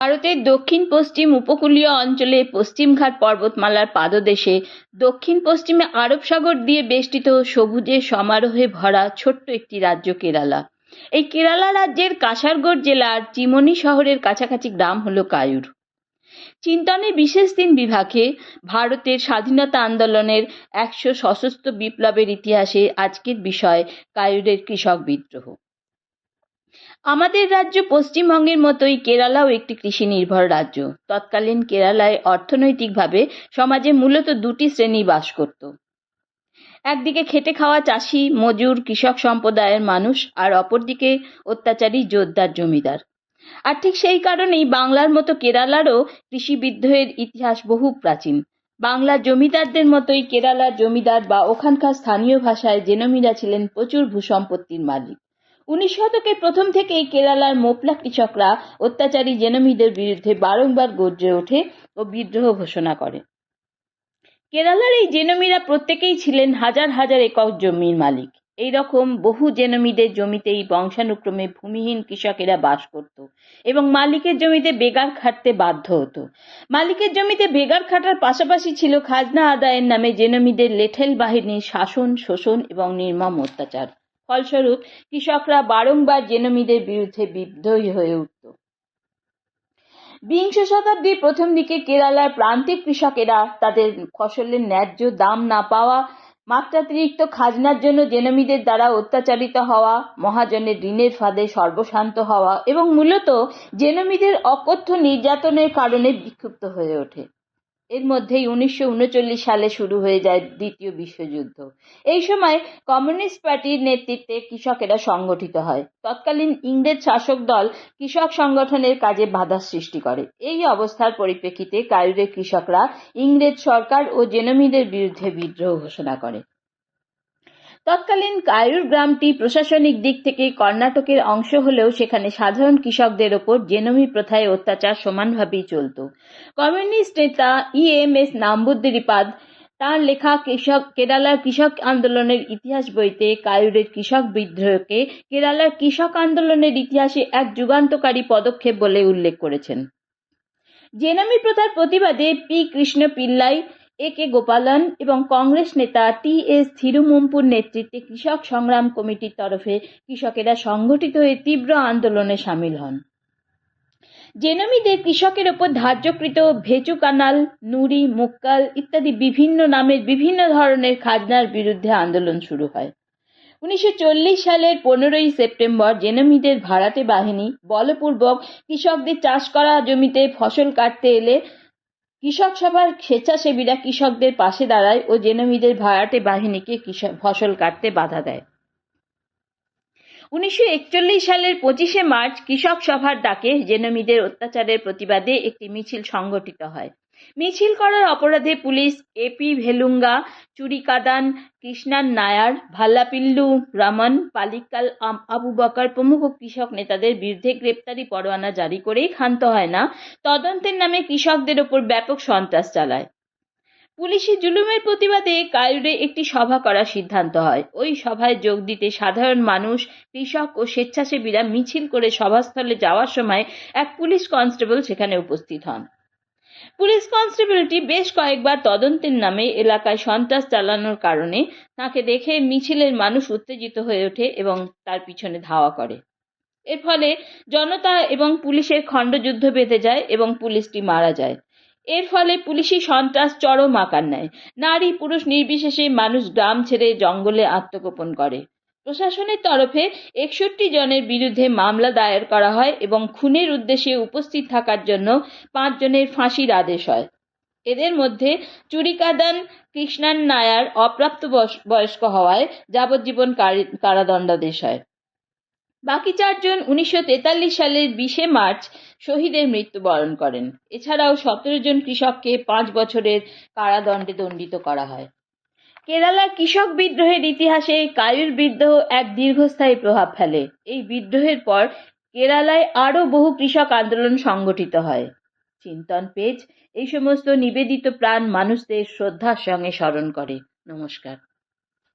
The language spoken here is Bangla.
ভারতের দক্ষিণ পশ্চিম উপকূলীয় অঞ্চলে পশ্চিমঘাট পর্বতমালার পাদদেশে, দক্ষিণ পশ্চিমে আরব সাগর দিয়ে বেষ্টিত সবুজের সমারোহে ভরা ছোট্ট একটি রাজ্য কেরালা। এই কেরালা রাজ্যের কাসারগড় জেলার চিমনি শহরের কাছাকাছি গ্রাম হলো কায়ুর। চিন্তনের বিশেষ দিন বিভাগে ভারতের স্বাধীনতা আন্দোলনের একশো সশস্ত্র বিপ্লবের ইতিহাসে আজকের বিষয় কায়ুরের কৃষক বিদ্রোহ। আমাদের রাজ্য পশ্চিমবঙ্গের মতোই কেরালাও একটি কৃষি নির্ভর রাজ্য। তৎকালীন কেরালায় অর্থনৈতিকভাবে সমাজে মূলত দুটি শ্রেণি বাস করত। একদিকে খেটে খাওয়া চাষি, মজুর, কৃষক সম্প্রদায়ের মানুষ আর অপরদিকে অত্যাচারী জোরদার জমিদার। আর ঠিক সেই কারণেই বাংলার মতো কেরালারও কৃষি বিদ্রোহের ইতিহাস বহু প্রাচীন। বাংলার জমিদারদের মতোই কেরালার জমিদার বা ওখানকার স্থানীয় ভাষায় জেনমিরা ছিলেন প্রচুর ভূসম্পত্তির মালিক। উনিশ শতকের প্রথম থেকেই কেরালার মোপলা কৃষকরা অত্যাচারী জেনমিদের বিরুদ্ধে বারংবার গর্জে ওঠে ও বিদ্রোহ ঘোষণা করে। কেরালার এই জেনমিরা প্রত্যেকেই ছিলেন হাজার হাজার একক জমির মালিক। এই রকম বহু জেনমিদের জমিতেই বংশানুক্রমে ভূমিহীন কৃষকেরা বাস করত এবং মালিকের জমিতে বেগার খাটতে বাধ্য হতো। মালিকের জমিতে বেগার খাটার পাশাপাশি ছিল খাজনা আদায়ের নামে জেনমিদের লেঠেল বাহিনীর শাসন, শোষণ এবং নির্মম অত্যাচার। ফলস্বরূপ, কৃষকরা বারংবার জেনমিদের বিরুদ্ধে বিদ্রোহী হয়ে উঠত। বিংশ শতাব্দীর প্রথম দিকে কেরালার প্রান্তিক কৃষকেরা তাদের ফসলের ন্যায্য দাম না পাওয়া, মাত্রাতিরিক্ত খাজনার জন্য জেনমিদের দ্বারা অত্যাচারিত হওয়া, মহাজনের ঋণের ফাঁদে সর্বশান্ত হওয়া এবং মূলত জেনমিদের অকথ্য নির্যাতনের কারণে বিক্ষুব্ধ হয়ে ওঠে। এর মধ্যেই উনিশশো উনচল্লিশ সালে শুরু হয়ে যায় দ্বিতীয় বিশ্বযুদ্ধ। এই সময় কমিউনিস্ট পার্টির নেতৃত্বে কৃষকেরা সংগঠিত হয়। তৎকালীন ইংরেজ শাসক দল কৃষক সংগঠনের কাজে বাধা সৃষ্টি করে। এই অবস্থার পরিপ্রেক্ষিতে কায়ুরের কৃষকরা ইংরেজ সরকার ও জেনমিদের বিরুদ্ধে বিদ্রোহ ঘোষণা করে। তৎকালীন কায়ুর গ্রামটি প্রশাসনিক দিক থেকে কর্ণাটকের অংশ হলেও সেখানে সাধারণ কৃষকদের ওপর জেনমি প্রথায় অত্যাচার সমানভাবেই চলত। কমিউনিস্ট নেতা ই এম এস নাম্বুদ্দিরিপাদ, তার লেখা কৃষক, কেরালার কৃষক আন্দোলনের ইতিহাস বইতে কায়ুরের কৃষক বিদ্রোহকে কেরালার কৃষক আন্দোলনের ইতিহাসে এক যুগান্তকারী পদক্ষেপ বলে উল্লেখ করেছেন। জেনামি প্রথার প্রতিবাদে P Krishna Pillai A K Gopalan এবং কংগ্রেস নেতা টি এস থিরুমুম্পুর নেতৃত্বে কৃষক সংগ্রাম কমিটির তরফে কৃষকেরা সংগঠিত হয়ে তীব্র আন্দোলনে সামিল হন। জেনমিদের কৃষকের ওপর ধার্যকৃত ভেচু কানাল, নুড়ি, মুক্কাল ইত্যাদি বিভিন্ন নামের বিভিন্ন ধরনের খাজনার বিরুদ্ধে আন্দোলন শুরু হয়। উনিশশো চল্লিশ সালের পনেরোই সেপ্টেম্বর জেনমিদের ভাড়াটে বাহিনী বলপূর্বক কৃষকদের চাষ করা জমিতে ফসল কাটতে এলে কৃষক সভার স্বেচ্ছাসেবীরা কৃষকদের পাশে দাঁড়ায় ও জেনমিদের ভাড়াটে বাহিনীকে ফসল কাটতে বাধা দেয়। উনিশশো একচল্লিশ সালের পঁচিশে মার্চ কৃষক সভার ডাকে জেনমিদের অত্যাচারের প্রতিবাদে একটি মিছিল সংগঠিত হয়। মিছিল করার অপরাধে পুলিশ এপি ভেলুঙ্গা, চুরিকাদান, কৃষ্ণান নায়ার, ভাল্লাপিল্লু, রমন, পালিকাল আবু বকর প্রমুখ কৃষক নেতাদের বিরুদ্ধে গ্রেপ্তারি পরোয়ানা জারি করেই ক্ষান্ত হয় না। তদন্তের নামে কৃষকদের ওপর ব্যাপক সন্ত্রাস চালায়। পুলিশি জুলুমের প্রতিবাদে কায়ুরে একটি সভা করার সিদ্ধান্ত হয়। ওই সভায় যোগ দিতে সাধারণ মানুষ, কৃষক ও স্বেচ্ছাসেবীরা মিছিল করে সভাস্থলে যাওয়ার সময় এক পুলিশ কনস্টেবল সেখানে উপস্থিত হন। পুলিশ কনস্টেবলটি বেশ কয়েকবার তদন্তের নামে এলাকায় সন্ত্রাস চালানোর কারণে তাকে দেখে মিছিলের মানুষ উত্তেজিত হয়ে ওঠে এবং তার পিছনে ধাওয়া করে। এর ফলে জনতা এবং পুলিশের খণ্ডযুদ্ধ বেঁধে যায় এবং পুলিশটি মারা যায়। এর ফলে পুলিশি সন্ত্রাস চরম আকার নেয়। নারী পুরুষ নির্বিশেষে মানুষ গ্রাম ছেড়ে জঙ্গলে আত্মগোপন করে। প্রশাসনের তরফে একষট্টি জনের বিরুদ্ধে মামলা দায়ের করা হয় এবং খুনের উদ্দেশ্যে উপস্থিত থাকার জন্য পাঁচজনের ফাঁসির আদেশ হয়। এদের মধ্যে চুরিকাদান, কৃষ্ণান নায়ার, অপ্রাপ্ত বয়স্ক হওয়ায় যাবজ্জীবন কারাদণ্ডাদেশ হয়। বাকি চারজন উনিশশো তেতাল্লিশ সালের বিশে মার্চ শহীদের মৃত্যুবরণ করেন। এছাড়াও সতেরো জন কৃষককে পাঁচ বছরের কারাদণ্ডে দণ্ডিত করা হয়। কেরালার কৃষক বিদ্রোহের ইতিহাসে কায়ুর বিদ্রোহ এক দীর্ঘস্থায়ী প্রভাব ফেলে। এই বিদ্রোহের পর কেরালায় আরও বহু কৃষক আন্দোলন সংগঠিত হয়। চিন্তন পেজ, এই সমস্ত নিবেদিত প্রাণ মানুষদের শ্রদ্ধার সঙ্গে স্মরণ করে। নমস্কার।